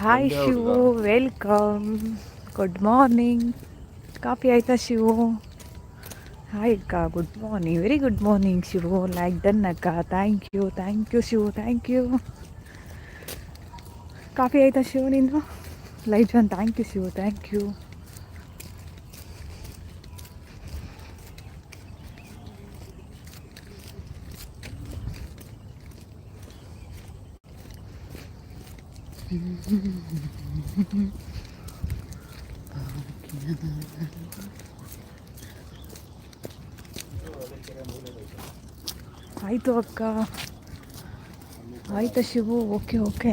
Hi Shivu welcome good morning coffee ಆಯ್ತಾ Shivu hi ಅಕ್ಕ. Good morning very good morning Shivu like done ಅಕ್ಕ. Thank you thank you Shivu thank you coffee ಆಯ್ತಾ ಶಿವು ನಿಂದು? Like done thank you Shivu thank you ಆಯಿತು ಅಕ್ಕ. ಆಯ್ತಾ Shivu? Okay okay.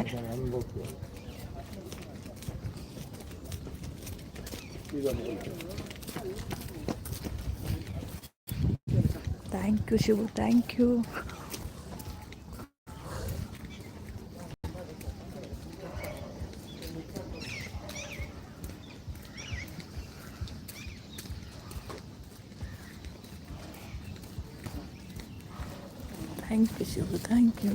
Thank you Shivu. Thank you thank you Shivu thank you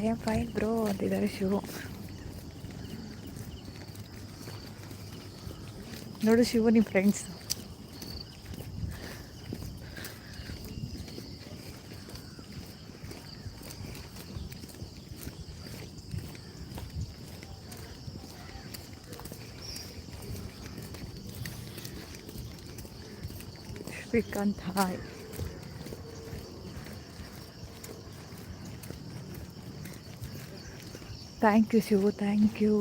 I am fine bro ಅಂತಿದ್ದಾರೆ ಶಿವು. ನೋಡು ಶಿವು ನಿಮ್ಮ friends Shrikanth hi thank you Shivu thank you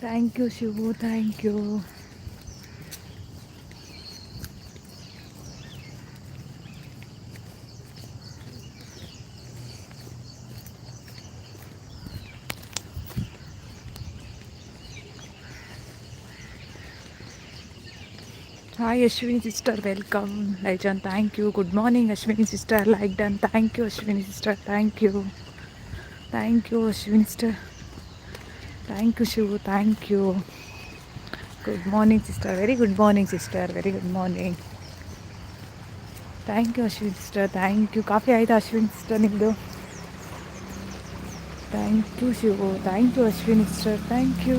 thank you Shivu thank you hi Ashwini sister welcome live join thank you good morning Ashwini sister like done thank you Ashwini sister thank you thank you Ashwini sister thank you Shivu thank you good morning sister very good morning sister very good morning thank you Ashwini sister thank you coffee ಆಯಿತಾ Ashwini sister ನಿಮ್ಮದು thank you Shivu thank you Ashwini sister thank you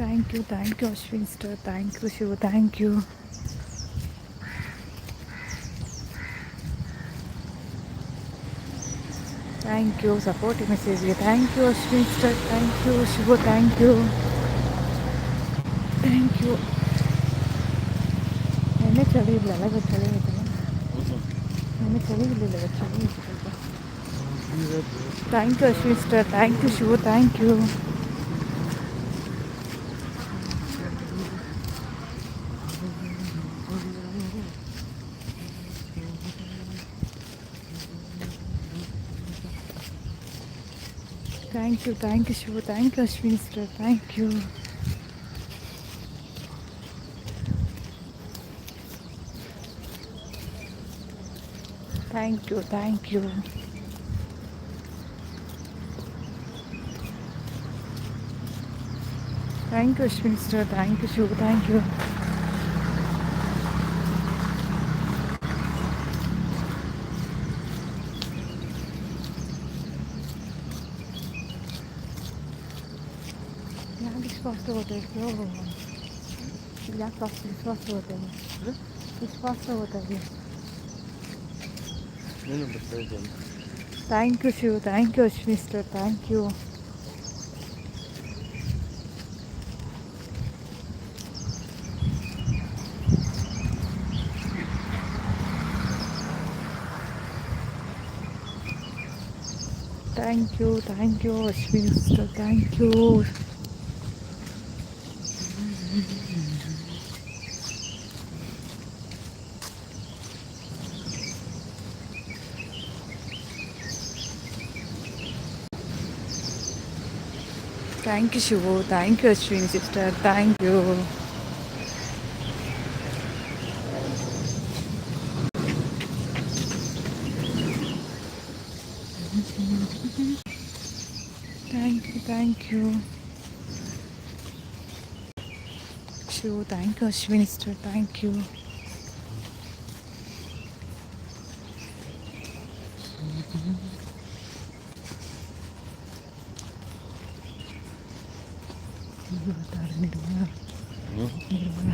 thank you thank you Ashwin sister thank you Shivu thank you thank you support ಮೆಸೇಜ್ಗೆ thank you Ashwin sister thank you Shivu thank you thank you ನೆನ್ನೆ ಚಳಿ ಇರಲಿಲ್ಲ ಇವತ್ತು ಚಳಿ ಐತಲ್ಲ ನೆನ್ನೆ ಚಳಿ ಇರಲಿಲ್ಲ ಇವತ್ತು ಚಳಿ ಇತ್ತು ಸ್ವಲ್ಪ thank you Ashwin sister thank you Shivu thank you thank you thank you Shivu thank you Ashwini sir thank you thank you thank you thank you Ashwini sir thank you Shivu thank you İspasyolada ne olur mu? Plak bastı İspasyolada mı? İspasyolada mı? Ne numara söyleyeceğim? Thank you, thank you, mister, thank you. Thank you, thank you, Ashwin, thank you. You Ashwini sister thank you thank you Shivu thank you Ashwini sister thank you thank you thank you Shivu thank you Ashwini sister thank you Nirmala Nirmala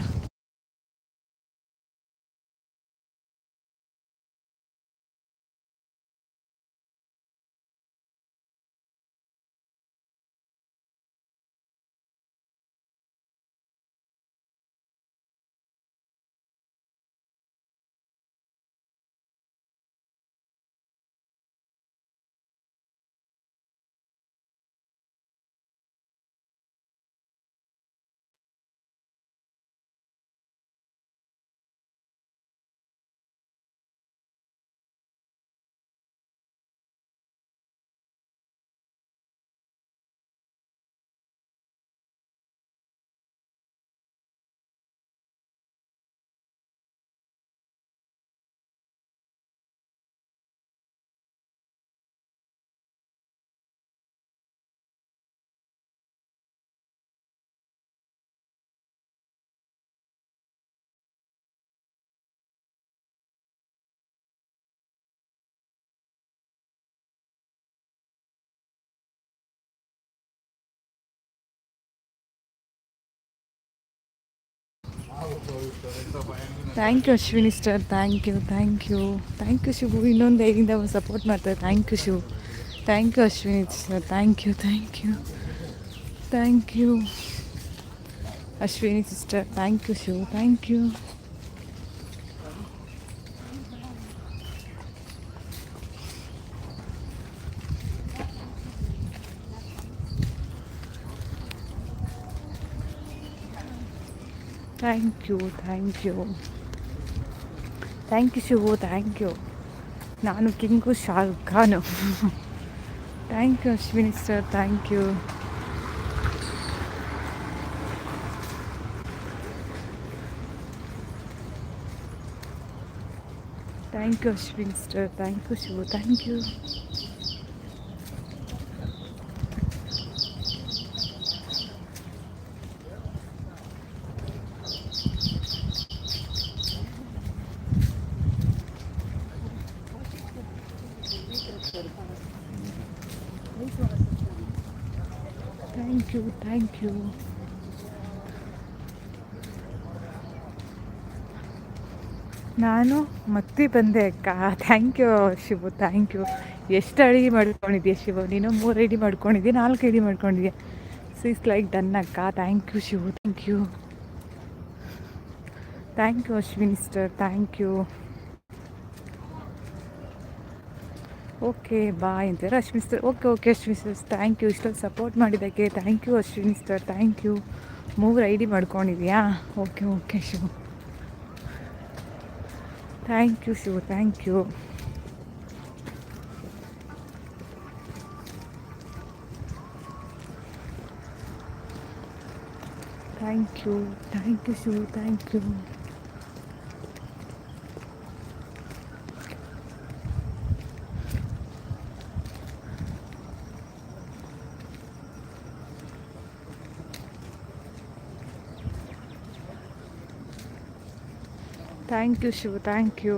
thank you Ashwini sister thank you thank you thank you Shivu ಇನ್ನೊಂದು ಐದಿಂದ support ಮಾಡ್ತಾರೆ. Thank you Shivu thank you Ashwini sir thank you thank you thank you Ashwini sister thank you Shivu thank you thank you thank you thank you Shivu thank you ನಾನು king Shahrukh Khan. Thank you Ashwini sir thank you thank you Ashwin sir thank you Shivu thank you thank you thank you ನಾನು ಮತ್ತೆ ಬಂದೆ ಅಕ್ಕ. Thank you Shivu thank you ಎಷ್ಟು ಅಡಿಗೆ ಮಾಡ್ಕೊಂಡಿದ್ಯಾ ಶಿವು? ನೀನು ಮೂರು ಅಡಿ ಮಾಡ್ಕೊಂಡಿದ್ಯಾ, ನಾಲ್ಕು ಐಡಿ ಮಾಡ್ಕೊಂಡಿದ್ಯಾ? ಇಸ್ ಲೈಕ್ ಡನ್ ಅಕ್ಕ. Thank you Shivu thank you thank you Ashwini sister thank you okay, bye ಅಂತಾರೆ Ashwini sir okay okay, Ashwini sir thank you ಇಷ್ಟೊಂದು ಸಪೋರ್ಟ್ ಮಾಡಿದ್ದಕ್ಕೆ thank you Ashwini sir thank you ಮೂರು I D ಮಾಡ್ಕೊಂಡಿದ್ಯಾ okay okay, Shivu. Thank you Shivu thank you thank you thank you Shivu thank you thank you Shivu thank you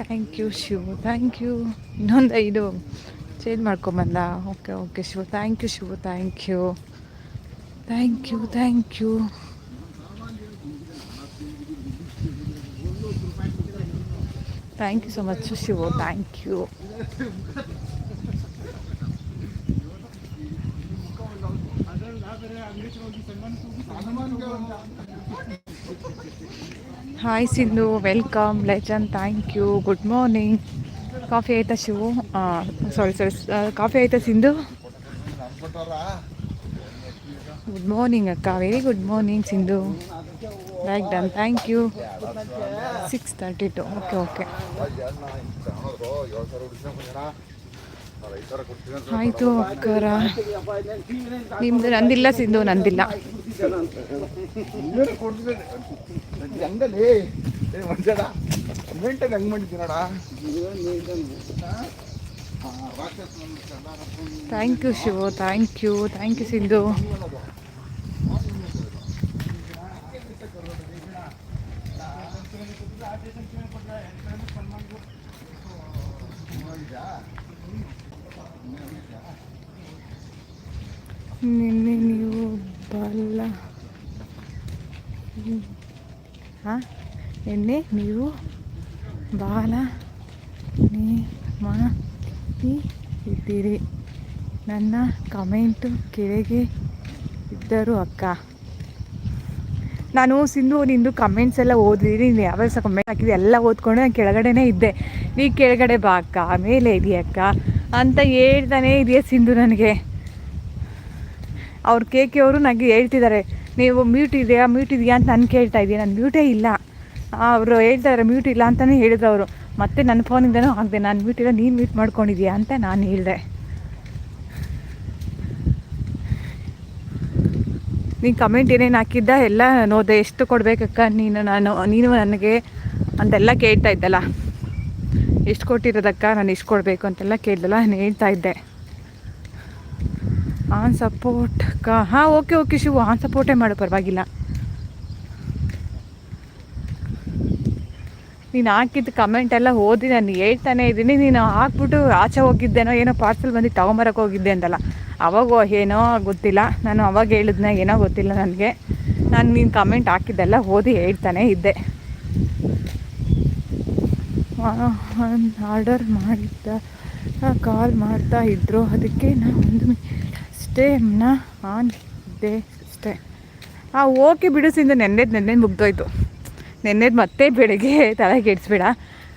thank you Shivu thank you ಇನ್ನೊಂದು ಐದು. Change ಮಾಡ್ಕೊಂಬಂದ. Okay okay Shivu thank you Shivu thank you thank you thank you thank you so much Shivu thank you hi Sindhu welcome live join thank you good morning coffee ಆಯಿತಾ, Shivu? Sorry sorry coffee ಆಯಿತಾ Sindhu good morning ಅಕ್ಕ. Very good morning Sindhu like done thank you six thirty two okay okay ಆಯಿತು, ಅಕ್ಕರ. ನಿಮ್ಮದು ನಂದಿಲ್ಲ ಸಿಂಧು ನಂದಿಲ್ಲ. ಹೆಂಗಲ್ಲಿ? ಮಂಜಡ maintain ಹೆಂಗ್ ಮಾಡಿದ್ದೀನಡ thank you Shivu thank you thank you Sindhu. ನಿನ್ನೆ ನೀವು ಬಲ್ಲ. ನಿನ್ನೆ ನೀವು ಬಾಲ ಇದ್ದೀರಿ. ನನ್ನ ಕಮೆಂಟು ಕೆಳಗೆ ಇದ್ದರು ಅಕ್ಕ. ನಾನು ಸಿಂಧು, ನಿಂದು ಕಮೆಂಟ್ಸ್ ಎಲ್ಲ ಓದಿದ್ದೀನಿ ನೀನು ಯಾವ ಸಹ ಕಮೆಂಟ್ ಹಾಕಿದ್ದೆ ಎಲ್ಲ ಓದ್ಕೊಂಡು ನಾನು ಕೆಳಗಡೆನೇ ಇದ್ದೆ. ನೀ ಕೆಳಗಡೆ ಬಾ ಅಕ್ಕ. ಮೇಲೆ ಇದೆಯಕ್ಕ ಅಂತ ಹೇಳ್ತಾನೆ ಇದೆಯಾ ಸಿಂಧು ನನಗೆ. ಅವ್ರು ಕೆ ಅವರು ನನಗೆ ಹೇಳ್ತಿದ್ದಾರೆ. ನೀವು ಮ್ಯೂಟ್ ಇದೆಯಾ ಮ್ಯೂಟ್ ಇದೆಯಾ ಅಂತ ನಾನು ಕೇಳ್ತಾ ಇದ್ದೀನಿ. ನಾನು ಮ್ಯೂಟೇ ಇಲ್ಲ. ಅವರು ಹೇಳ್ತಾರೆ ಮ್ಯೂಟ್ ಇಲ್ಲ ಅಂತಲೇ ಹೇಳಿದ್ರು ಅವರು. ಮತ್ತೆ ನನ್ನ ಫೋನಿಂದನೂ ಆಗದೆ ನಾನು ಮ್ಯೂಟ್ ಇಲ್ಲ, ನೀನು ಮ್ಯೂಟ್ ಮಾಡ್ಕೊಂಡಿದ್ಯಾ ಅಂತ ನಾನು ಹೇಳಿದೆ. ನೀನು ಕಮೆಂಟ್ ಏನೇನು ಹಾಕಿದ್ದ ಎಲ್ಲ ನೋದೆ ಎಷ್ಟು ಕೊಡಬೇಕಕ್ಕ? ನೀನು, ನಾನು, ನೀನು ನನಗೆ ಅಂತೆಲ್ಲ ಕೇಳ್ತಾ ಇದ್ದಲ್ಲ. ಎಷ್ಟು ಕೊಟ್ಟಿರೋದಕ್ಕ? ನಾನು ಎಷ್ಟು ಕೊಡಬೇಕು ಅಂತೆಲ್ಲ ಕೇಳ್ದಲ್ಲ, ನಾನು ಹೇಳ್ತಾ ಇದ್ದೆ. ಆನ್ ಸಪೋರ್ಟ್ ಕ ಹಾಂ ಓಕೆ ಓಕೆ ಶಿವು ಆನ್ ಸಪೋರ್ಟೇ ಮಾಡು, ಪರವಾಗಿಲ್ಲ. ನೀನು ಹಾಕಿದ್ದು ಕಮೆಂಟ್ ಎಲ್ಲ ಓದಿ ನಾನು ಹೇಳ್ತಾನೆ ಇದ್ದೀನಿ. ನೀನು ಹಾಕ್ಬಿಟ್ಟು ಆಚೆ ಹೋಗಿದ್ದೇನೋ, ಏನೋ ಪಾರ್ಸಲ್ ಬಂದು ತೊಗೊಂಬರಕ್ಕೆ ಹೋಗಿದ್ದೆ ಅಂತಲ್ಲ. ಅವಾಗ ಏನೋ ಗೊತ್ತಿಲ್ಲ. ನಾನು ಅವಾಗ ಹೇಳಿದ್ನ ಏನೋ ಗೊತ್ತಿಲ್ಲ ನನಗೆ. ನಾನು ನೀನು ಕಮೆಂಟ್ ಹಾಕಿದ್ದೆಲ್ಲ ಓದಿ ಹೇಳ್ತಾನೆ ಇದ್ದೆ. ಆರ್ಡರ್ ಮಾಡಿದ್ದ ಕಾಲ್ ಮಾಡ್ತಾ ಇದ್ದರು ಅದಕ್ಕೆ ನಾನು ಒಂದು ಅಷ್ಟೇನ ಆನ್ ದೇ ಅಷ್ಟೇ. ಆ ಓಕೆ ಬಿಡಿಸಿಂದ ನೆನ್ನೆ ನೆನ್ನೆದು ನೆನ್ನೆದು ಮುಗ್ದೋಯ್ತು. ನೆನ್ನೆದು ಮತ್ತೆ ಬೆಳಗ್ಗೆ ತಲೆಗೆ ಕೆಡಿಸ್ಬೇಡ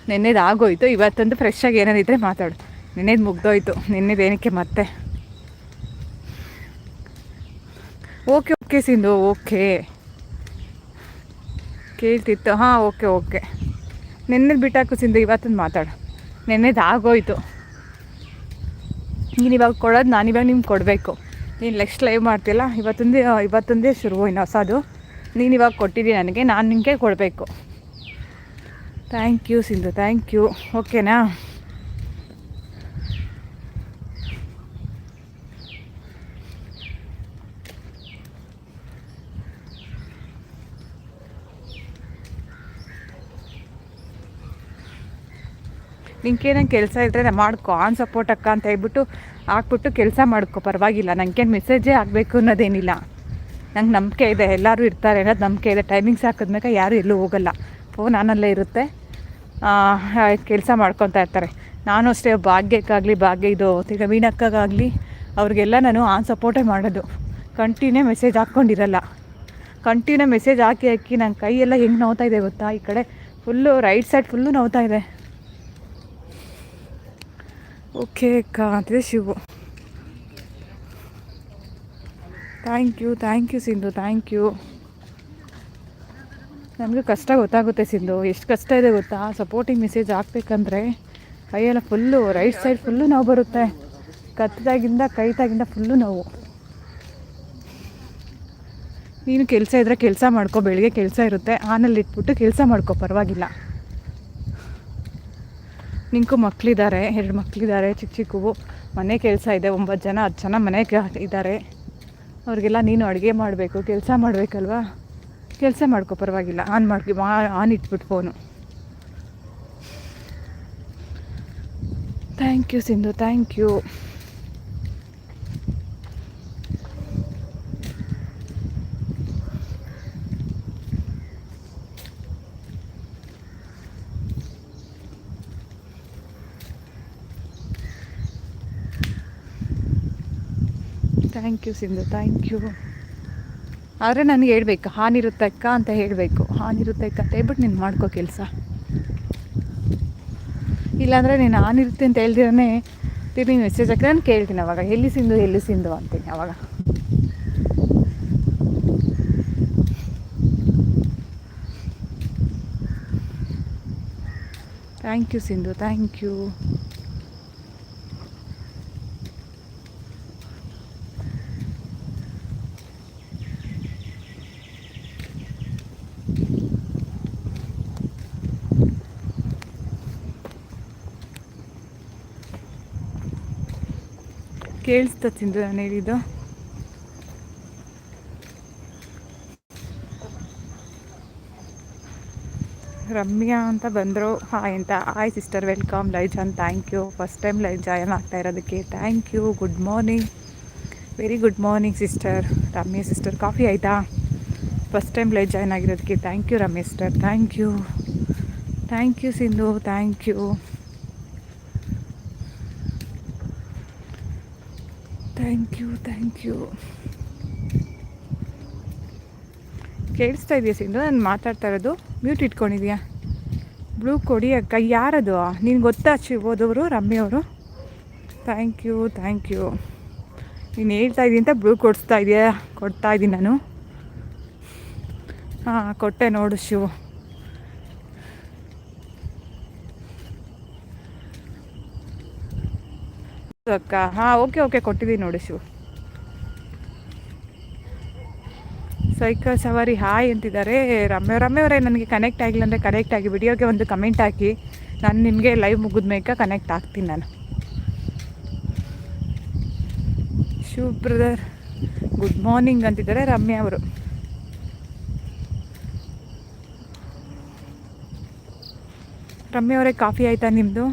ನೆನ್ನೆದು ಆಗೋಯ್ತು, ಇವತ್ತೊಂದು ಫ್ರೆಶ್ ಆಗಿ ಇದ್ರೆ ಮಾತಾಡು. ನೆನ್ನೆದು ಮುಗ್ದೋಯ್ತು, ನೆನ್ನೆದು ಏನಕ್ಕೆ ಮತ್ತೆ? ಓಕೆ ಓಕೆ ಸಿಂಧು ಓಕೆ ಕೇಳ್ತಿತ್ತು, ಹಾಂ ಓಕೆ ಓಕೆ ನೆನ್ನೆದು ಬಿಟ್ಟಾಕು ಸಿಂಧು, ಇವತ್ತೊಂದು ಮಾತಾಡು. ನೆನ್ನೆದು ಆಗೋಯ್ತು. ನೀನು ಇವಾಗ ಕೊಡೋದು ನಾನು ಇವಾಗ ನಿಮ್ಗೆ ಕೊಡಬೇಕು. ನೀನು ನೆಕ್ಸ್ಟ್ ಲೈವ್ ಮಾಡ್ತಿಲ್ಲ ಇವತ್ತೊಂದೇ ಇವತ್ತೊಂದೇ ಶುರು ಇನ್ನು ಹೊಸದು. ನೀನು ಇವಾಗ ಕೊಟ್ಟಿದ್ದೀನಿ ನನಗೆ, ನಾನು ನಿಮಗೆ ಕೊಡಬೇಕು. Thank you Sindhu thank you ಓಕೆನಾ ನಿಂಗೇನಂಗೆ ಕೆಲಸ ಇದ್ದರೆ ಮಾಡ್ಕೊ, ಆನ್ ಸಪೋರ್ಟ್ ಅಕ್ಕ ಅಂತ ಹೇಳ್ಬಿಟ್ಟು ಹಾಕ್ಬಿಟ್ಟು ಕೆಲಸ ಮಾಡ್ಕೊ, ಪರವಾಗಿಲ್ಲ. ನನಗೇನು ಮೆಸೇಜೇ ಆಗಬೇಕು ಅನ್ನೋದೇನಿಲ್ಲ. ನಂಗೆ ನಂಬಿಕೆ ಇದೆ, ಎಲ್ಲರೂ ಇರ್ತಾರೆ ಅನ್ನೋದು ನಂಬಿಕೆ ಇದೆ. ಟೈಮಿಂಗ್ಸ್ ಹಾಕಿದ್ಮೇಲೆ ಯಾರೂ ಎಲ್ಲೂ ಹೋಗಲ್ಲ. ಫೋನ್ ಆನಲ್ಲೇ ಇರುತ್ತೆ. ಕೆಲಸ ಮಾಡ್ಕೊತಾ ಇರ್ತಾರೆ. ನಾನು ಅಷ್ಟೇ ಭಾಗ್ಯಕ್ಕಾಗಲಿ, ಭಾಗ್ಯ ಇದು ತಿರ್ಗ ಮೀನಕ್ಕಾಗಲಿ ಅವ್ರಿಗೆಲ್ಲ ನಾನು ಆನ್ ಸಪೋರ್ಟೇ ಮಾಡೋದು. ಕಂಟಿನ್ಯೂ ಮೆಸೇಜ್ ಹಾಕ್ಕೊಂಡಿರಲ್ಲ. ಕಂಟಿನ್ಯೂ ಮೆಸೇಜ್ ಹಾಕಿ ಹಾಕಿ ನನ್ನ ಕೈಯೆಲ್ಲ ಹೆಂಗೆ ನೋವ್ತಾ ಇದೆ ಗೊತ್ತಾ? ಈ ಕಡೆ ಫುಲ್ಲು ರೈಟ್ ಸೈಡ್ ಫುಲ್ಲು ನೋವ್ತಾ ಇದೆ. ಓಕೆ ಅಕ್ಕ ಅಂತಿದೆ Shivu thank you thank you Sindhu thank you ನಮಗೂ ಕಷ್ಟ ಗೊತ್ತಾಗುತ್ತೆ ಸಿಂಧು. ಎಷ್ಟು ಕಷ್ಟ ಇದೆ ಗೊತ್ತಾ? ಸಪೋರ್ಟಿಂಗ್ ಮೆಸೇಜ್ ಹಾಕ್ಬೇಕಂದ್ರೆ ಕೈಯೆಲ್ಲ ಫುಲ್ಲು ರೈಟ್ ಸೈಡ್ ಫುಲ್ಲು ನೋವು ಬರುತ್ತೆ. ಕತ್ತದಾಗಿಂದ, ಕೈತಾಗಿಂದ ಫುಲ್ಲು ನೋವು. ನೀನು ಕೆಲಸ ಇದ್ದರೆ ಕೆಲಸ ಮಾಡ್ಕೋ, ಬೆಳಿಗ್ಗೆ ಕೆಲಸ ಇರುತ್ತೆ. ಆನಲ್ಲಿ ಇಟ್ಬಿಟ್ಟು ಕೆಲಸ ಮಾಡ್ಕೋ, ಪರವಾಗಿಲ್ಲ. ನಿಂಕು ಮಕ್ಕಳಿದ್ದಾರೆ ಎರಡು ಮಕ್ಕಳಿದ್ದಾರೆ ಚಿಕ್ಕ ಚಿಕ್ಕವು. ಮನೆ ಕೆಲಸ ಇದೆ, ಒಂಬತ್ತು ಜನ, ಹತ್ತು ಜನ ಮನೆಗೆ ಇದ್ದಾರೆ ಅವ್ರಿಗೆಲ್ಲ ನೀನು ಅಡುಗೆ ಮಾಡಬೇಕು, ಕೆಲಸ ಮಾಡಬೇಕಲ್ವಾ? ಕೆಲಸ ಮಾಡ್ಕೊ, ಪರವಾಗಿಲ್ಲ. ಆನ್ ಮಾಡಿ ಆನ್ ಇಟ್ಬಿಟ್ಟು phone. Thank you Sindhu, thank you. Thank you Sindhu thank you ಆದರೆ ನನಗೆ ಹೇಳ್ಬೇಕು ಹಾನಿರುತ್ತಕ್ಕ ಅಂತ ಹೇಳಬೇಕು. ಹಾನಿರುತ್ತಕ್ಕ ಅಂತ ಹೇಳ್ಬಿಟ್ಟು ನೀನು ಮಾಡ್ಕೋ ಕೆಲಸ. ಇಲ್ಲಾಂದರೆ ನೀನು ಹಾನಿರುತ್ತೆ ಅಂತ ಹೇಳ್ದಿರೇ ತಿರ್ಗಿ ಮೆಸೇಜ್ ಹಾಕಿ ನಾನು ಕೇಳ್ತೀನಿ ಅವಾಗ. ಎಲ್ಲಿ ಸಿಂಧು ಎಲ್ಲಿ ಸಿಂಧು ಅಂತೀನಿ ಅವಾಗ. Thank you Sindhu thank you ಕೇಳಿಸ್ತಾ ಸಿಂಧು ನಾನು ಹೇಳಿದ್ದು. ರಮ್ಯಾ ಅಂತ ಬಂದರು. ಹಾಯ್ ಅಂತ hi sister welcome live join thank you first time live join ಆಗ್ತಾ ಇರೋದಕ್ಕೆ. Thank you good morning very good morning sister Ramya sister coffee ಆಯಿತಾ? First time live join ಆಗಿರೋದಕ್ಕೆ. Thank you Ramya sister thank you thank you Sindhu. Thank you thank you thank you ಕೇಳಿಸ್ತಾ ಇದೆಯಾ ಸಿಂಧು? ನಾನು ಮಾತಾಡ್ತಾ ಇರೋದು mute ಇಟ್ಕೊಂಡಿದ್ಯಾ? Blue ಕೊಡಿ ಅಕ್ಕ. ಯಾರದು? ನೀನು ಗೊತ್ತಾ ಶಿವೋದವರು ರಮ್ಯವರು ಥ್ಯಾಂಕ್ ಯು ಥ್ಯಾಂಕ್ ಯು ನೀನು ಹೇಳ್ತಾ ಇದ್ದೀನಿ ಅಂತ ಬ್ಲೂ ಕೊಡಿಸ್ತಾ ಇದೆಯಾ? ಕೊಡ್ತಾ ಇದ್ದೀನಿ ನಾನು. ಹಾಂ, ಕೊಟ್ಟೆ ನೋಡು ಶಿವು. ಅಕ್ಕ. ಹಾಂ ಓಕೆ ಓಕೆ ಕೊಟ್ಟಿದ್ದೀನಿ ನೋಡಿ ಶಿವು. ಸೈಕಲ್ ಸವಾರಿ, ಹಾಯ್ ಅಂತಿದ್ದಾರೆ. ರಮ್ಯ ರಮ್ಯವರೇ ನನಗೆ ಕನೆಕ್ಟ್ ಆಗಿಲ್ಲ ಅಂದರೆ ಕನೆಕ್ಟ್ ಆಗಿ ವಿಡಿಯೋಗೆ ಒಂದು ಕಮೆಂಟ್ ಹಾಕಿ. ನಾನು ನಿಮಗೆ ಲೈವ್ ಮುಗಿದ ಮೇಕ ಕನೆಕ್ಟ್ ಆಗ್ತೀನಿ ನಾನು. ಶಿವ್ ಬ್ರದರ್ ಗುಡ್ ಮಾರ್ನಿಂಗ್ ಅಂತಿದ್ದಾರೆ ರಮ್ಯ ಅವರು. ರಮ್ಯಾ ಅವರೇ ಕಾಫಿ ಆಯಿತಾ ನಿಮ್ಮದು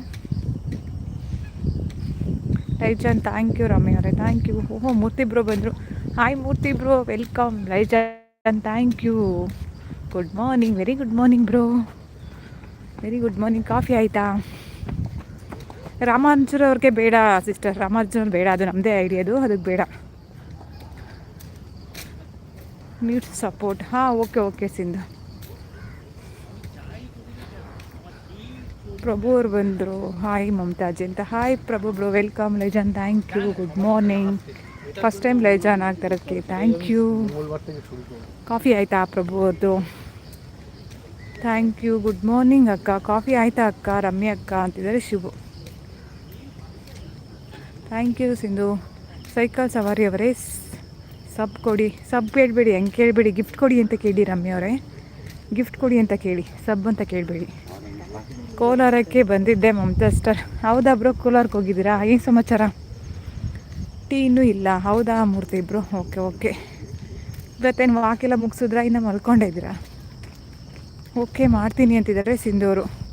ಲೈಜಾನ್ ಥ್ಯಾಂಕ್ ಯು ರಮ್ಯ ಅವರೇ. ಥ್ಯಾಂಕ್ ಯು ಓಹೋ ಮೂರ್ತಿ ಬ್ರೋ ಬಂದರು. Hi Murthy bro welcome live join thank you good morning very good morning bro very good morning coffee ಆಯಿತಾ? ರಾಮಾನುಜರವ್ರಿಗೆ ಬೇಡ ಸಿಸ್ಟರ್ ರಾಮಾರ್ಜುನ್ ಬೇಡ. ಅದು ನಮ್ಮದೇ ಐಡಿಯಾ ಅದು ಅದಕ್ಕೆ ಬೇಡ. ಮ್ಯೂಟ್ ಸಪೋರ್ಟ್ ಹಾಂ ಓಕೆ ಓಕೆ ಸಿಂಧು. ಪ್ರಭು ಅವ್ರು ಬಂದರು. ಹಾಯ್ ಮಮತಾಜ್ ಅಂತ. Hi Prabhu bro welcome live join thank you good morning first time live join ಆಗ್ತಾರದಕ್ಕೆ thank you coffee ಆಯಿತಾ ಪ್ರಭು ಅವ್ರದ್ದು ಥ್ಯಾಂಕ್ ಯು ಗುಡ್ ಮಾರ್ನಿಂಗ್ ಅಕ್ಕ. ಕಾಫಿ ಆಯಿತಾ ಅಕ್ಕ? ರಮ್ಯ ಅಕ್ಕ ಅಂತಿದ್ದಾರೆ Shivu. Thank you Sindhu. Cycle ಸವಾರಿ ಅವರೇ. ಸಬ್ ಕೊಡಿ. ಸಬ್ ಕೇಳಬೇಡಿ. ಹೆಂಗೆ ಕೇಳಬೇಡಿ. ಗಿಫ್ಟ್ ಕೊಡಿ ಅಂತ ಕೇಳಿ ರಮ್ಯ ಅವರೇ. ಗಿಫ್ಟ್ ಕೊಡಿ ಅಂತ ಕೇಳಿ. ಸಬ್ ಅಂತ ಕೇಳಬೇಡಿ. ಕೋಲಾರಕ್ಕೆ ಬಂದಿದ್ದೆ ಮಮತಾ ಸ್ಟಾರ್. ಹೌದಾ ಬ್ರೋ ಕೋಲಾರಕ್ಕೆ ಹೋಗಿದ್ದೀರಾ? ಏನು ಸಮಾಚಾರ? ಟೀ ಇನ್ನೂ ಇಲ್ಲ. ಹೌದಾ ಮೂರ್ತಿ ಇಬ್ರು? Okay okay. ಇವತ್ತೇನು ವಾಕೆಲ್ಲ ಮುಗಿಸಿದ್ರಾ? ಇನ್ನು ಮಲ್ಕೊಂಡಿದ್ದೀರಾ? ಓಕೆ, ಮಾಡ್ತೀನಿ ಅಂತಿದ್ದಾರೆ ಸಿಂಧೂರು.